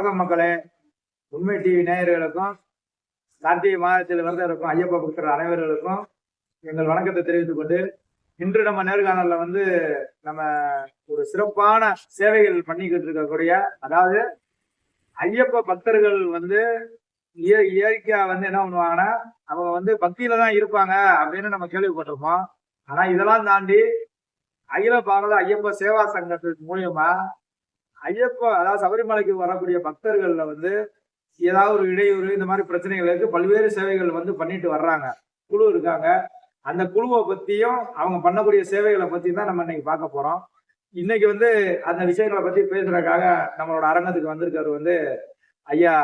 வணக்கம் மக்களே. உண்மை டிவி நேயர்களுக்கும் கார்த்திகை மாதத்தில் விரதம் இருக்கும் ஐயப்ப பக்தர் அனைவர்களுக்கும் எங்கள் வணக்கத்தை தெரிவித்துக் கொண்டு இன்று நம்ம நேர்காணலில் வந்து நம்ம ஒரு சிறப்பான சேவைகள் பண்ணிக்கிட்டு இருக்கக்கூடிய அதாவது ஐயப்ப பக்தர்கள் வந்து இய- இயற்கையா வந்து என்ன பண்ணுவாங்கன்னா அவங்க வந்து பக்தியில தான் இருப்பாங்க அப்படின்னு நம்ம கேள்விப்பட்டிருப்போம் ஆனா இதெல்லாம் தாண்டி அகில பாரத ஐயப்ப சேவா சங்கத்தின் மூலியமா ஐயப்பா அதாவது சபரிமலைக்கு வரக்கூடிய பக்தர்கள்ல வந்து ஏதாவது ஒரு இடையூறு இந்த மாதிரி பிரச்சனைகளுக்கு பல்வேறு சேவைகள் வந்து பண்ணிட்டு வர்றாங்க. குழு இருக்காங்க. அந்த குழுவை பத்தியும் அவங்க பண்ணக்கூடிய சேவைகளை பத்தி தான் நம்ம இன்னைக்கு பார்க்க போறோம். இன்னைக்கு வந்து அந்த விஷயங்களை பத்தி பேசுறதுக்காக நம்மளோட அரங்கத்துக்கு வந்திருக்காரு வந்து ஐயா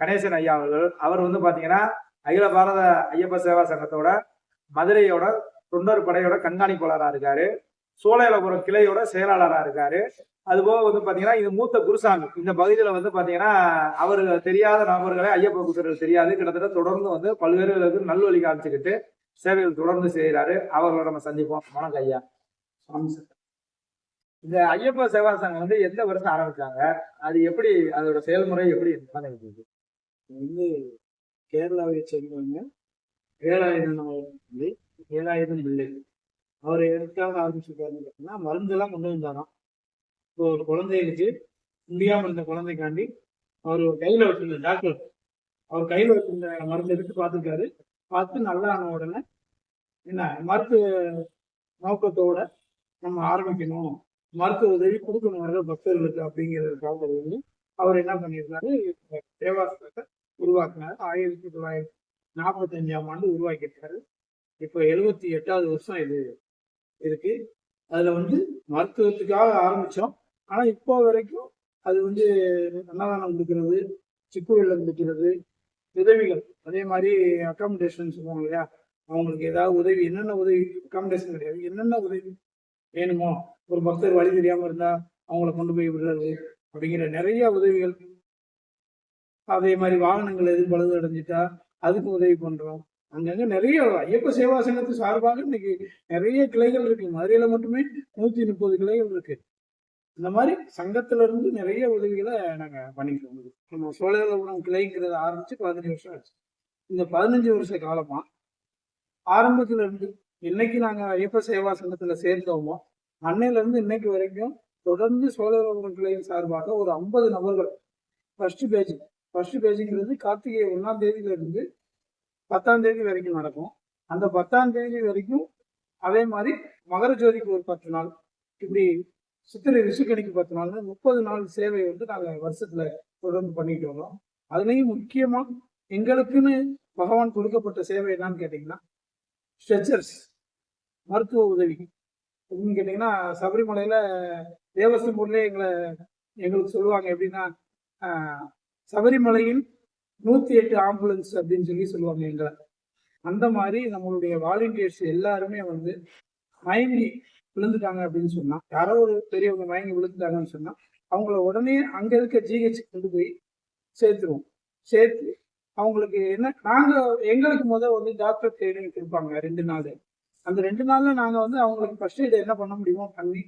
கணேசன் ஐயா அவர்கள். அவர் வந்து பாத்தீங்கன்னா அகில பாரத ஐயப்ப சேவா சங்கத்தோட மதுரையோட தொண்டர் படையோட கண்காணிப்பாளராக இருக்காரு. சோழையலபுரம் கிளையோட செயலாளராக இருக்காரு. அதுபோக வந்து பாத்தீங்கன்னா இது மூத்த குருசாமி. இந்த பகுதியில வந்து பாத்தீங்கன்னா அவர் தெரியாத நபர்களே ஐயப்ப குருசர்கள் தெரியாது. கிட்டத்தட்ட தொடர்ந்து வந்து பல்வேறு நல்வழி காமிச்சுக்கிட்டு சேவைகள் தொடர்ந்து செய்யறாரு அவர்களை நம்ம சந்திப்போம். வணக்கம் ஐயா. இந்த ஐயப்ப சேவா சங்கம் வந்து எந்த வருஷம் ஆரம்பிச்சாங்க? அது எப்படி அதோட செயல்முறை எப்படி நடந்துச்சு? வந்து கேரளாவை சேர்ந்தவங்க. ஏழாயிரம் ஏழாயிரம் பிள்ளை அவர் எதுக்காக ஆரம்பிச்சிருக்காருன்னு பார்த்தீங்கன்னா மருந்தெல்லாம் கொண்டு வந்தாராம். ஒரு குழந்தைகளுக்கு முடியாமல் இருந்த குழந்தைக்காண்டி அவர் கையில வச்சிருந்த டாக்டர். அவர் கையில வச்சிருந்த மருந்து எடுத்து பார்த்துருக்காரு. பார்த்து நல்லா ஆன உடனே என்ன மருத்துவ நோக்கத்தோட நம்ம ஆரம்பிக்கணும். மருத்துவ உதவி கொடுக்கணும் பக்தர்களுக்கு அப்படிங்கிறதுக்காக வந்து அவர் என்ன பண்ணியிருக்காரு தேவாசனத்தை உருவாக்குனாரு. ஆயிரத்தி தொள்ளாயிரத்தி நாற்பத்தஞ்சாம் ஆண்டு உருவாக்கியிருக்காரு. இப்போ எழுபத்தி எட்டாவது வருஷம் இது இருக்கு அதுல வந்து மருத்துவத்துக்காக ஆரம்பிச்சோம். ஆனால் இப்போ வரைக்கும் அது வந்து அன்னதானம் கொடுக்கறது சிக்குவில் இருந்துக்கிறது கொடுக்கிறது உதவிகள். அதே மாதிரி அக்காமடேஷன் சொல்லுவாங்க இல்லையா? அவங்களுக்கு ஏதாவது உதவி என்னென்ன உதவி? அக்காமடேஷன் கிடையாது. என்னென்ன உதவி வேணுமோ ஒரு பக்தர் வழி தெரியாமல் இருந்தால் அவங்கள கொண்டு போய் விடுறது அப்படிங்கிற நிறைய உதவிகள். அதே மாதிரி வாகனங்கள் எதுவும் பழுது அடைஞ்சிட்டா அதுக்கு உதவி பண்ணுறோம் அங்கங்கே நிறைய ஐயப்ப சேவா சங்கத்து சார்பாக இன்னைக்கு நிறைய கிளைகள் இருக்கு. மதுரையில் மட்டுமே நூற்றி முப்பது கிளைகள் இருக்கு. இந்த மாதிரி சங்கத்துல இருந்து நிறைய உதவிகளை நாங்க பண்ணிட்டு வந்தோம் நம்ம சோழகுலம் கிளைங்கிறத ஆரம்பிச்சு பதினஞ்சு வருஷம் ஆச்சு. இந்த பதினஞ்சு வருஷ காலமா ஆரம்பத்துல இருந்து இன்னைக்கு நாங்க ஐயப்ப சேவா சங்கத்துல சேர்ந்தோமோ அன்னையில இருந்து இன்னைக்கு வரைக்கும் தொடர்ந்து சோழகுலம் கிளையின் சார்பாக ஒரு ஐம்பது நபர்கள் ஃபர்ஸ்ட் பேஜ் ஃபர்ஸ்ட் பேஜுங்கிறது கார்த்திகை ஒன்னாம் தேதியில இருந்து பத்தாம் தேதி வரைக்கும் நடக்கும். அந்த பத்தாம் தேதி வரைக்கும் அதே மாதிரி மகர ஜோதிக்கு ஒரு பத்து நாள் இப்படி சித்திரை ரிஷிகணிக்கு பத்து நாள் முப்பது நாள் சேவை வந்து நாங்கள் வருஷத்துல தொடர்ந்து பண்ணிட்டு வரோம் அதுலேயும் முக்கியமா எங்களுக்குன்னு பகவான் கொடுக்கப்பட்ட சேவை என்னன்னு கேட்டீங்கன்னா ஸ்ட்ரெச்சர்ஸ் மருத்துவ உதவி. அப்படின்னு கேட்டீங்கன்னா சபரிமலையில தேவஸ்தம்பூர்லேயே எங்களை எங்களுக்கு சொல்லுவாங்க எப்படின்னா சபரிமலையில் சபரிமலையின் நூத்தி எட்டு ஆம்புலன்ஸ் அப்படின்னு சொல்லி சொல்லுவாங்க எங்களை. அந்த மாதிரி நம்மளுடைய வாலண்டியர்ஸ் எல்லாருமே வந்து மயங்கி விழுந்துட்டாங்க அப்படின்னு சொன்னா யாரோ ஒரு பெரியவங்க மயங்கி விழுந்துட்டாங்கன்னு சொன்னா அவங்கள உடனே அங்க இருக்க ஜிஹெச் கொண்டு போய் சேர்த்துருவோம். சேர்த்து அவங்களுக்கு என்ன நாங்க எங்களுக்கு முதல் வந்து டாக்டர் ட்ரைனிங் கொடுப்பாங்க ரெண்டு நாள். அந்த ரெண்டு நாள்ல நாங்க வந்து அவங்களுக்கு ஃபர்ஸ்ட் எய்ட் என்ன பண்ண முடியுமோ பண்ணி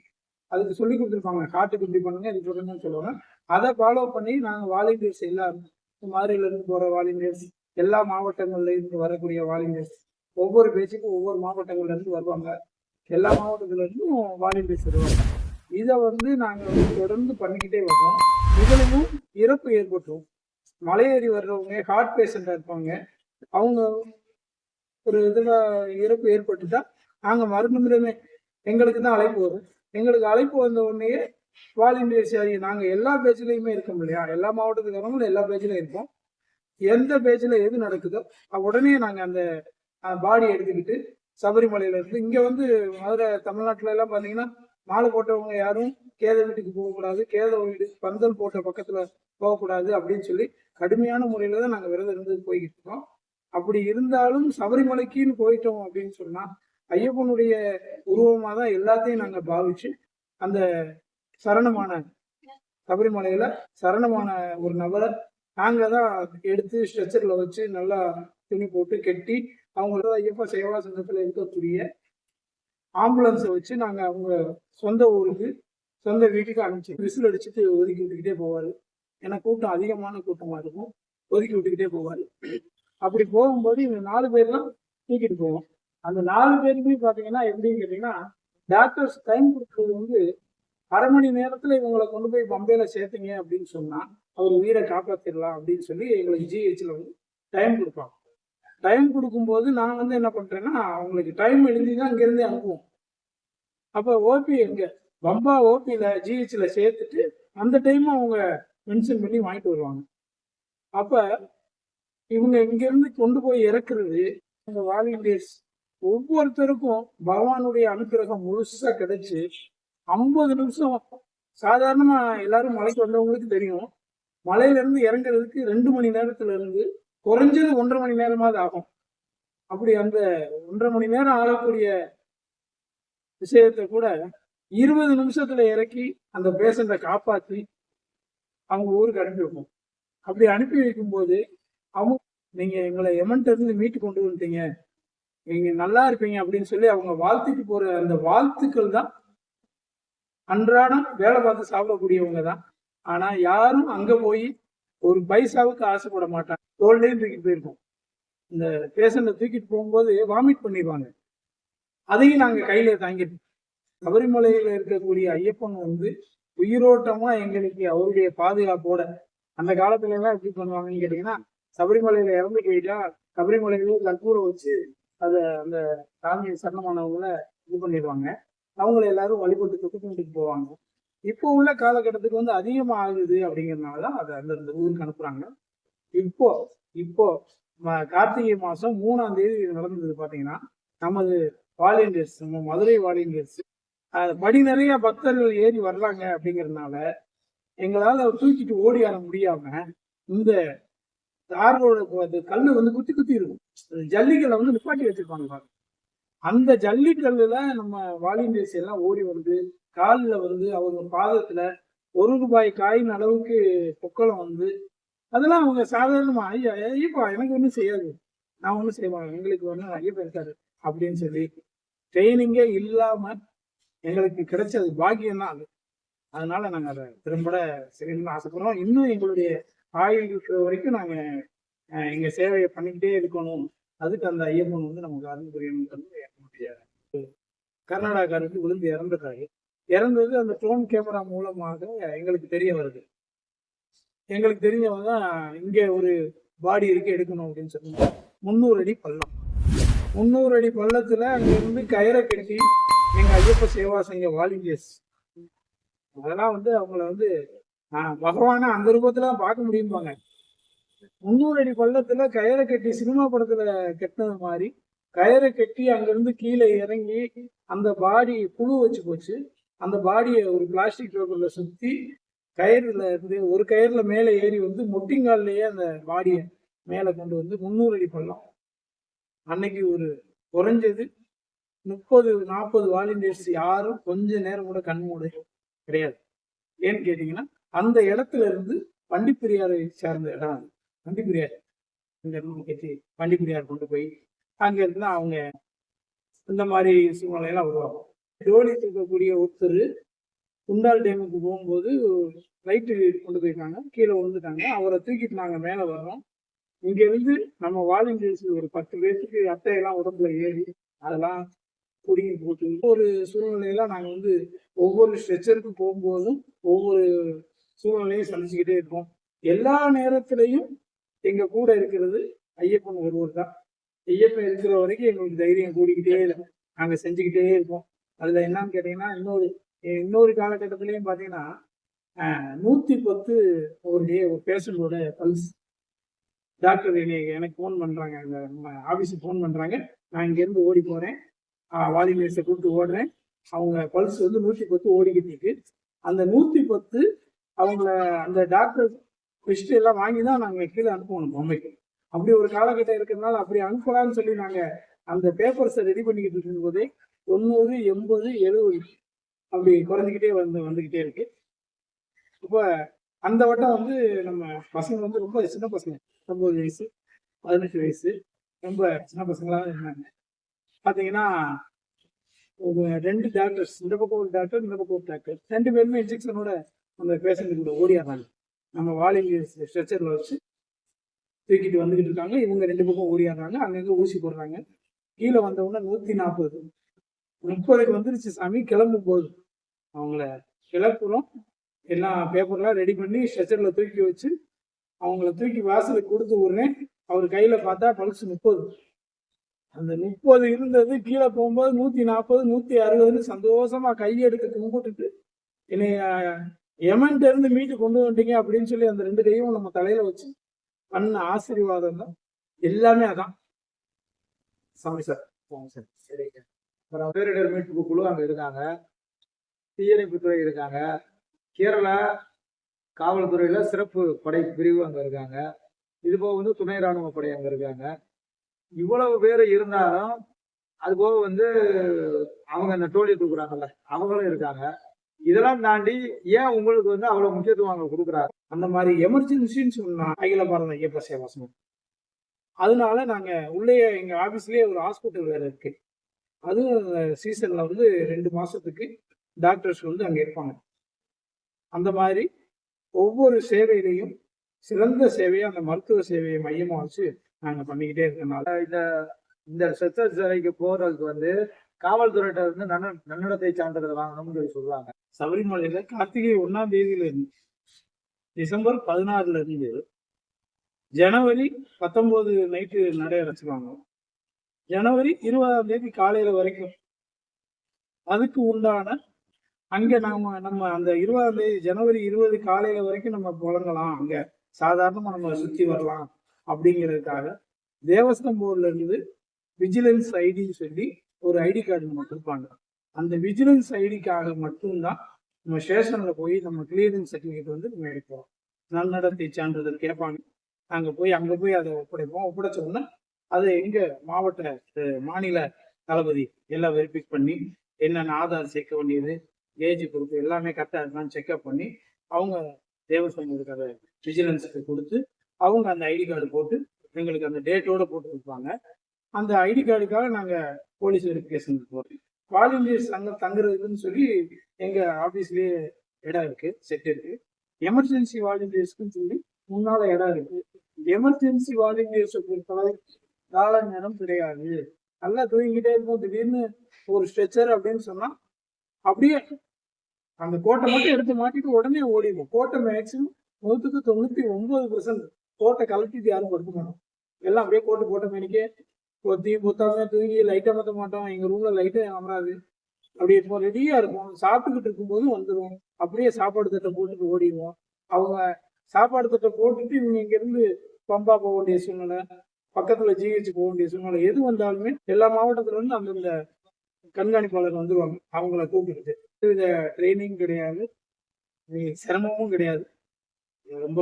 அதுக்கு சொல்லி கொடுத்துருப்பாங்க. ஹார்ட்டுக்கு இப்படி பண்ணுங்க இது பண்ணுங்கன்னு சொல்லுவாங்க. அதை ஃபாலோ பண்ணி நாங்க வாலண்டியர்ஸ் எல்லாரும் மதுரையில இருந்து போற வாலண்டியர்ஸ் எல்லா மாவட்டங்கள்ல இருந்து வரக்கூடிய வாலண்டியர்ஸ் ஒவ்வொரு பேச்சுக்கும் ஒவ்வொரு மாவட்டங்கள்ல இருந்து வருவாங்க. எல்லா மாவட்டத்துலேருந்தும் வாலண்டியர்ஸ் வருவாங்க இதை வந்து நாங்கள் வந்து தொடர்ந்து பண்ணிக்கிட்டே வர்றோம். இதுலையும் இறப்பு ஏற்பட்டுரும் மலையேறி வர்றவங்க ஹார்ட் பேஷண்ட்டாக இருப்பாங்க. அவங்க ஒரு இதில் இறப்பு ஏற்பட்டுட்டா நாங்கள் மறுநிமிடமே எங்களுக்கு தான் அழைப்பு வரும். எங்களுக்கு அழைப்பு வந்த உடனே வாலண்டியர்ஸ் யாரி நாங்கள் எல்லா பேஜ்லயுமே இருக்கோம் இல்லையா? எல்லா மாவட்டத்துக்காரங்களும் எல்லா பேச்சிலையும் இருப்போம். எந்த பேச்சில் எது நடக்குதோ உடனே நாங்கள் அந்த பாடி எடுத்துக்கிட்டு சபரிமலையில இருந்து இங்க வந்து மதுரை தமிழ்நாட்டுல எல்லாம் பாத்தீங்கன்னா மாலை போட்டவங்க யாரும் கேத வீட்டுக்கு போகக்கூடாது கேத வீடு பந்தல் போட்ட பக்கத்துல போகக்கூடாது அப்படின்னு சொல்லி கடுமையான முறையில தான் நாங்க விரதம் இருந்து போய்கிட்டு இருக்கோம். அப்படி இருந்தாலும் சபரிமலைக்குன்னு போயிட்டோம் அப்படின்னு சொன்னா ஐயப்பனுடைய உருவமா தான் எல்லாத்தையும் நாங்க பாவிச்சு அந்த சரணமான சபரிமலையில சரணமான ஒரு நபரை நாங்கள் தான் எடுத்து ஸ்ட்ரெச்சரில் வச்சு நல்லா துணி போட்டு கட்டி அவங்களோட ஐயப்பா சேவா சங்கத்தில் இருக்கக்கூடிய ஆம்புலன்ஸை வச்சு நாங்கள் அவங்க சொந்த ஊருக்கு சொந்த வீட்டுக்கு அனுப்பிச்சு விசில் அடிச்சுட்டு ஒதுக்கி விட்டுக்கிட்டே போவார். ஏன்னா கூட்டம் அதிகமான கூட்டமாக இருக்கும். ஒதுக்கி விட்டுக்கிட்டே போவார். அப்படி போகும்போது இந்த நாலு பேர் தான் தூக்கிட்டு போவோம். அந்த நாலு பேருமே பார்த்தீங்கன்னா எப்படின்னு கேட்டிங்கன்னா டாக்டர்ஸ் டைம் கொடுக்குறது வந்து அரை மணி நேரத்தில் இவங்களை கொண்டு போய் பம்பையில் சேர்த்தீங்க அப்படின்னு சொன்னால் அவர் உயிரை காப்பாற்றிடலாம் அப்படின்னு சொல்லி எங்களுக்கு ஜிஹெச்ல வந்து டைம் கொடுப்பாங்க. டைம் கொடுக்கும்போது நான் வந்து என்ன பண்ணுறேன்னா அவங்களுக்கு டைம் எழுதி தான் இங்கேருந்தே அனுப்புவோம். அப்போ ஓபி எங்க? பம்பா ஓபியில் ஜிஹெச்ல சேர்த்துட்டு அந்த டைமும் அவங்க மென்ஷன் பண்ணி வாங்கிட்டு வருவாங்க. அப்போ இவங்க இங்கேருந்து கொண்டு போய் இறக்குறது இந்த வாலண்டியர்ஸ் ஒவ்வொருத்தருக்கும் பகவானுடைய அனுக்கிரகம் முழுசா கிடைச்சு ஐம்பது நிமிஷம் சாதாரணமா எல்லாரும் மலைக்கு வந்தவங்களுக்கு தெரியும். மலையில இருந்து இறங்குறதுக்கு ரெண்டு மணி நேரத்துல இருந்து குறைஞ்சது ஒன்றரை மணி நேரமாவது ஆகும். அப்படி அந்த ஒன்றரை மணி நேரம் ஆகக்கூடிய விஷயத்தை கூட இருபது நிமிஷத்துல இறக்கி அந்த பேஷண்ட்டை காப்பாற்றி அவங்க ஊருக்கு அனுப்பி வைப்போம். அப்படி அனுப்பி வைக்கும்போது அவங்க நீங்க எங்களை எமன்ட்ட இருந்து மீட்டு கொண்டு வந்துட்டீங்க. நீங்க நல்லா இருப்பீங்க அப்படின்னு சொல்லி அவங்க வாழ்த்துட்டு போற அந்த வாழ்த்துக்கள் தான் அன்றாடம் வேலை பார்த்து சாப்பிடக்கூடியவங்க தான் ஆனா யாரும் அங்க போய் ஒரு பைசாவுக்கு ஆசைப்பட மாட்டாங்க. தோல்லையும் தூக்கிட்டு போயிருக்கோம் இந்த பேஷண்ட்டை தூக்கிட்டு போகும்போது வாமிட் பண்ணிடுவாங்க. அதையும் நாங்க கையில தாங்கிட்டு சபரிமலையில இருக்கக்கூடிய ஐயப்பன் வந்து உயிரோட்டமா எங்களுக்கு அவருடைய பாதுகாப்போட அந்த காலத்துல எல்லாம் எப்படி பண்ணுவாங்கன்னு கேட்டீங்கன்னா சபரிமலையில இறந்து போயிட்டா சபரிமலையில கற்பூரை வச்சு அதை அந்த சாமி சரணமானவங்கள இது பண்ணிடுவாங்க. அவங்கள எல்லாரும் வழிபட்டு தொட்டு போவாங்க. இப்போ உள்ள காலகட்டத்துக்கு வந்து அதிகமாக ஆகுது அப்படிங்கறதுனால தான் அதை அந்தந்த ஊருக்கு அனுப்புறாங்க. இப்போ இப்போ கார்த்திகை மாதம் மூணாம் தேதி நடந்தது பார்த்தீங்கன்னா நமது வாலண்டியர்ஸ் நம்ம மதுரை வாலண்டியர்ஸ் படி நிறைய பக்தர்கள் ஏறி வர்றாங்க அப்படிங்கறதுனால அவர் தூக்கிட்டு ஓடி வர முடியாம இந்த தாரோட கல் வந்து குத்தி குத்தி இருக்கும். ஜல்லிகளை ஜல்லிக்கல்லை வந்து நிப்பாட்டி வச்சிருப்பாங்க பாருங்க. அந்த ஜல்லிக்கல்லுல நம்ம வாலிண்டியர்ஸ் எல்லாம் ஓடி வந்து காலில் வந்து அவங்க பாதத்துல ஒரு ரூபாய் காயின் அளவுக்கு பொக்களம் வந்து அதெல்லாம் அவங்க சாதாரணமா ஐயா ஐயப்பா எனக்கு ஒன்றும் செய்யாது. நான் ஒன்றும் செய்வேன் எங்களுக்கு ஒன்றும் ஐயப்பா இருக்காரு. அப்படின்னு சொல்லி ட்ரைனிங்கே இல்லாம எங்களுக்கு கிடைச்சது பாக்கியம் தான் அது. அதனால நாங்க அதை திரும்பட செய்யணும்னு ஆசைப்படுறோம். இன்னும் எங்களுடைய ஆயுள் இருக்கிற வரைக்கும் நாங்க அஹ், எங்க சேவையை பண்ணிக்கிட்டே இருக்கணும். அதுக்கு அந்த ஐயப்பன் வந்து நமக்கு அருள் புரியணுங்கிறது என்னுடைய கர்நாடகாருக்கு விழுந்து இறந்துட்டாரு இறந்தது அந்த ட்ரோன் கேமரா மூலமாக எங்களுக்கு தெரிய வருது. எங்களுக்கு தெரிஞ்சவங்க தான் இங்கே ஒரு பாடி இருக்கு எடுக்கணும் அப்படின்னு சொன்னாங்க முந்நூறு அடி பள்ளம். முந்நூறு அடி பள்ளத்தில் அங்கேருந்து கயிறை கட்டி எங்கள் ஐயப்ப சேவா சங்க வாலண்டியர்ஸ் அதெல்லாம் வந்து அவங்கள வந்து ஆஹ், பகவானை அந்த ரூபத்தில் பார்க்க முடியும்பாங்க. முந்நூறு அடி பள்ளத்தில் கயிறை கட்டி சினிமா படத்தில் கட்டினது மாதிரி கயிறை கட்டி அங்கிருந்து கீழே இறங்கி அந்த பாடி புழு வச்சு போச்சு. அந்த பாடியை ஒரு பிளாஸ்டிக் டேபிளில் சுற்றி கயிறுல இருந்து ஒரு கயிறுல மேலே ஏறி வந்து மொட்டிங்கால்லையே அந்த பாடியை மேலே கொண்டு வந்து முந்நூறு அடி பள்ளம். அன்னைக்கு ஒரு குறைஞ்சது. முப்பது நாற்பது வாலண்டியர்ஸ் யாரும் கொஞ்ச நேரம் கூட கண் மூட கிடையாது. ஏன்னு கேட்டிங்கன்னா அந்த இடத்துல இருந்து பண்டிப்பிரியாரை சேர்ந்த இடம் அது. வண்டிப்பெரியார் இந்த இருந்து கட்டி கொண்டு போய் அங்க இருந்து அவங்க இந்த மாதிரி சூழ்நிலையெல்லாம் உருவாகும். டோலி இருக்கக்கூடிய ஒருத்தர் குண்டால் டேமுக்கு போகும்போது லைட்டு கொண்டு போயிருக்காங்க. கீழே விழுந்துட்டாங்க. அவரை தூக்கிட்டு நாங்கள் மேலே வர்றோம். இங்கேருந்து நம்ம வாலண்டியர்ஸ் ஒரு பத்து பேருக்கு அட்டையெல்லாம் உடம்புல ஏறி அதெல்லாம் குடிங்கி போட்டு ஒவ்வொரு சூழ்நிலையில நாங்கள் வந்து ஒவ்வொரு ஸ்ட்ரெச்சருக்கு போகும்போதும் ஒவ்வொரு சூழ்நிலையும் சந்திச்சுக்கிட்டே இருக்கோம். எல்லா நேரத்திலையும் எங்கள் கூட இருக்கிறது ஐயப்பன் ஒருவர் தான். ஐயப்பன் இருக்கிற வரைக்கும் எங்களுக்கு தைரியம் கூடிக்கிட்டே இருக்கும். நாங்கள் செஞ்சுக்கிட்டே இருப்போம் அதுல என்னன்னு கேட்டீங்கன்னா இன்னொரு இன்னொரு காலகட்டத்திலையும் பார்த்தீங்கன்னா நூற்றி நூத்தி பத்து ஒரு டே ஒரு பேஷண்டோட பல்ஸ். டாக்டர் என்னை எனக்கு ஃபோன் பண்றாங்க. அந்த ஆஃபீஸுக்கு ஃபோன் பண்றாங்க. நான் இங்கேருந்து ஓடி போறேன். வாலிபேஸை கூப்பிட்டு ஓடுறேன். அவங்க பல்ஸ் வந்து நூற்றி பத்து ஓடிக்கிட்டு இருக்கு. அந்த நூற்றி பத்து அவங்கள அந்த டாக்டர் லிஸ்ட் எல்லாம் வாங்கி தான் நாங்கள் கீழே அனுப்பணும் பொம்மைக்கு. அப்படி ஒரு காலகட்டம் இருக்கிறதுனால அப்படி அனுப்பலாம்னு சொல்லி நாங்க அந்த பேப்பர்ஸை ரெடி பண்ணிக்கிட்டு இருக்கும்போதே தொண்ணூறு எண்பது எழுபது அப்படி குறைஞ்சிக்கிட்டே வந்து வந்துக்கிட்டே இருக்கு. இப்போ அந்த வட்டம் வந்து நம்ம பசங்க வந்து ரொம்ப சின்ன பசங்க. ஒன்பது வயசு பதினெட்டு வயசு ரொம்ப சின்ன பசங்களாக இருந்தாங்க. பார்த்தீங்கன்னா ஒரு ரெண்டு டாக்டர்ஸ் இந்த பக்கம் ஒரு டாக்டர் இந்த பக்கம் ஒரு டாக்டர் ரெண்டு பேருமே இன்ஜெக்ஷனோட அந்த பேஷண்ட் கூட ஓடிடுறாங்க நம்ம வாலிங் ஸ்ட்ரெச்சரில் வச்சு தூக்கிட்டு வந்துகிட்டு இருக்காங்க. இவங்க ரெண்டு பக்கம் ஓடியாடுறாங்க அங்கங்கே ஊசி போடுறாங்க. கீழே வந்த உடனே நூற்றி நாற்பது முப்பதுக்கு வந்துருச்சு சாமி. கிளம்பும் போது அவங்கள கிளப்புறோம். எல்லாம் பேப்பர்லாம் ரெடி பண்ணி ஸ்ட்ரெச்சரில் தூக்கி வச்சு அவங்கள தூக்கி வாசலுக்கு கொடுத்து உடனே அவர் கையில் பார்த்தா பல்ஸ் முப்பது. அந்த முப்பது இருந்தது. கீழே போகும்போது நூற்றி நாற்பது நூற்றி அறுபதுன்னு சந்தோஷமா கையெடுக்க கும்பிட்டுட்டு என்னைய எமன்ட்டு இருந்து மீட்டு கொண்டு வந்துட்டீங்க அப்படின்னு சொல்லி அந்த ரெண்டு கையும் நம்ம தலையில வச்சு பண்ண ஆசீர்வாதம் தான் எல்லாமே அதான். சாமி சார். சார். சரிங்க. அப்புறம் பேரிடர் மீட்பு குழு அங்க இருக்காங்க. தீயணைப்புத்துறை இருக்காங்க. கேரளா காவல்துறையில சிறப்பு படை பிரிவு அங்க இருக்காங்க. இது போக வந்து துணை ராணுவ படை அங்க இருக்காங்க. இவ்வளவு பேர் இருந்தாலும் அது போக வந்து அவங்க அந்த டோலி தூக்குறாங்கல்ல அவங்களும் இருக்காங்க. இதெல்லாம் தாண்டி ஏன் உங்களுக்கு வந்து அவ்வளவு முக்கியத்துவம் அங்க கொடுக்குறாங்க அந்த மாதிரி எமர்ஜென்சின்னு சொன்னா அகில பாரத ஐயப்ப சேவா சங்கம் அதனால நாங்க உள்ளே எங்க ஆபீஸ்லயே ஒரு ஹாஸ்பிட்டல் வேற இருக்கு. அதுவும் சீசன்ல வந்து ரெண்டு மாசத்துக்கு டாக்டர்ஸ் வந்து அங்க இருப்பாங்க. அந்த மாதிரி ஒவ்வொரு சேவையிலையும் சிறந்த சேவையை அந்த மருத்துவ சேவையை மையமா வச்சு நாங்க பண்ணிக்கிட்டே இருக்கனால இந்த இந்த செத்த சிலைக்கு போறதுக்கு வந்து காவல்துறையிட்ட இருந்து நன்ன நன்னடத்தை சான்றிதழ் வாங்கணும்னு சொல்லி சொல்லுவாங்க சபரிமலையில கார்த்திகை ஒன்னாம் தேதியில இருந்து டிசம்பர் பதினாறுல இருந்து ஜனவரி பத்தொன்பது நைட்டு நடை அடைச்சிருவாங்க. ஜனவரி இருபதாம் தேதி காலையில வரைக்கும் அதுக்கு உண்டான அங்க நாம நம்ம அந்த இருபதாம் தேதி ஜனவரி இருபது காலையில வரைக்கும் நம்ம புழங்கலாம். அங்க சாதாரணமா நம்ம சுத்தி வரலாம் அப்படிங்கிறதுக்காக தேவஸ்தம் போர்டுல இருந்து விஜிலன்ஸ் ஐடின்னு சொல்லி ஒரு ஐடி கார்டு நம்ம கொடுப்பாங்க. அந்த விஜிலன்ஸ் ஐடிக்காக மட்டும்தான் நம்ம ஸ்டேஷன்ல போய் நம்ம கிளியரன்ஸ் சர்டிஃபிகேட் வந்து நம்ம எடுப்போம் நன்னடத்தை சான்றிதழ் கேட்பாங்க. அங்கே போய் அங்கே போய் அதை ஒப்படைப்போம். ஒப்படைச்ச உடனே அதை எங்க மாவட்ட மாநில தளபதி எல்லாம் வெரிஃபை பண்ணி என்னென்ன ஆதார் சேர்க்க வேண்டியது ஏஜ் குரூப் எல்லாமே கரெக்டாக இருக்கான்னு செக்அப் பண்ணி அவங்க தேவசங்களுக்கு அதை விஜிலன்ஸுக்கு கொடுத்து அவங்க அந்த ஐடி கார்டு போட்டு எங்களுக்கு அந்த டேட்டோட போட்டு கொடுப்பாங்க அந்த ஐடி கார்டுக்காக நாங்கள் போலீஸ் வெரிஃபிகேஷனுக்கு போகிறோம் வாலண்டியர்ஸ் அங்கே தங்குறதுக்குன்னு சொல்லி எங்கள் ஆஃபீஸ்லேயே இடம் இருக்கு செட் இருக்கு. எமர்ஜென்சி வாலண்டியர்ஸ்க்குன்னு சொல்லி முன்னால இடம் இருக்கு. எமர்ஜென்சி வாலண்டியர்ஸை பொறுத்தவரை கால நேரம் கிடையாது. நல்லா தூங்கிக்கிட்டே இருக்கும் திடீர்னு ஒரு ஸ்ட்ரெச்சர் அப்படின்னு சொன்னா அப்படியே அந்த கோட்டை மட்டும் எடுத்து மாட்டிட்டு உடனே ஓடிடும் கோட்டை மேக்சிமம் நூற்றுக்கு தொண்ணூத்தி ஒன்பது பர்சன்ட் கோட்டை கலட்டிட்டு யாரும் கொடுக்க மாட்டோம் எல்லாம் அப்படியே கோட்டை போட்ட மேனிக்கே பொத்தி பொத்தாம தூங்கி லைட்டை மாற்ற மாட்டோம். எங்க ரூம்ல லைட்டே அமராது. அப்படியே இப்போ ரெடியா இருக்கும். சாப்பிட்டுக்கிட்டு இருக்கும்போது வந்துடும் அப்படியே சாப்பாடு தட்டை போட்டுட்டு ஓடிடுவோம். அவங்க சாப்பாடு தட்டை போட்டுட்டு இவங்க இங்க இருந்து பம்பா போக வேண்டிய சூழ்நிலை பக்கத்துல ஜிஹெச் போக வேண்டிய சூழ்நிலை எது வந்தாலுமே எல்லா மாவட்டத்துல இருந்து அந்தந்த கண்காணிப்பாளர் வந்துருவாங்க. அவங்கள கூப்பிட்டுட்டு வித ட்ரைனிங் கிடையாது. சிரமமும் கிடையாது. ரொம்ப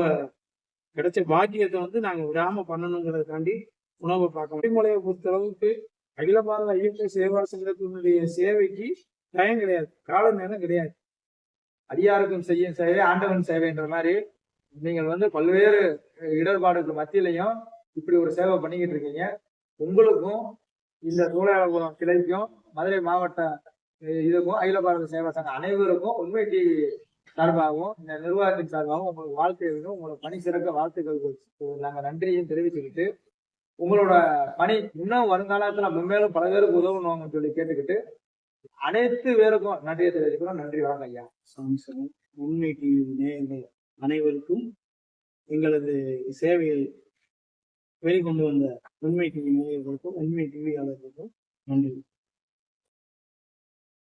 கிடைச்ச பாக்கியத்தை வந்து நாங்கள் விடாம பண்ணணுங்கிறதுக்காண்டி உணவு பார்க்க முடிமலையை பொறுத்த அளவுக்கு அகில பாரத ஐயப்ப சேவா சங்கத்தினுடைய சேவைக்கு டயம் கிடையாது. கால நேரம் கிடையாது. அதிகாரத்தும் செய்யும் சேவை ஆண்டவன் சேவைன்ற மாதிரி நீங்கள் வந்து பல்வேறு இடர்பாடுகள் மத்தியிலையும் இப்படி ஒரு சேவை பண்ணிக்கிட்டு இருக்கீங்க. உங்களுக்கும் இந்த சூழலாபுரம் கிளைக்கும் மதுரை மாவட்ட இதுக்கும் அகில பாரத சேவா சங்கம் அனைவருக்கும் உண்மை டிவி சார்பாகவும் இந்த நிர்வாகத்தின் சார்பாகவும் உங்களுக்கு வாழ்க்கையும் உங்களுக்கு பணி சிறக்க வாழ்த்துக்கள் நாங்கள் நன்றியும் தெரிவிச்சுக்கிட்டு உங்களோட பணி இன்னும் வருங்காலத்துல மென்மேலும் பல பேருக்கு உதவணும்னு சொல்லி கேட்டுக்கிட்டு அனைத்து பேருக்கும் நன்றியை தெரிவிச்சுக்கிறோம். நன்றி வாங்க ஐயா. சாம்சங் உண்மை டிவி நேயர்கள் அனைவருக்கும் எங்களது சேவையை வெளிக்கொண்டு வந்த உண்மை டிவி நேயர்களுக்கும் உண்மை டிவியாளர்களுக்கும் நன்றி.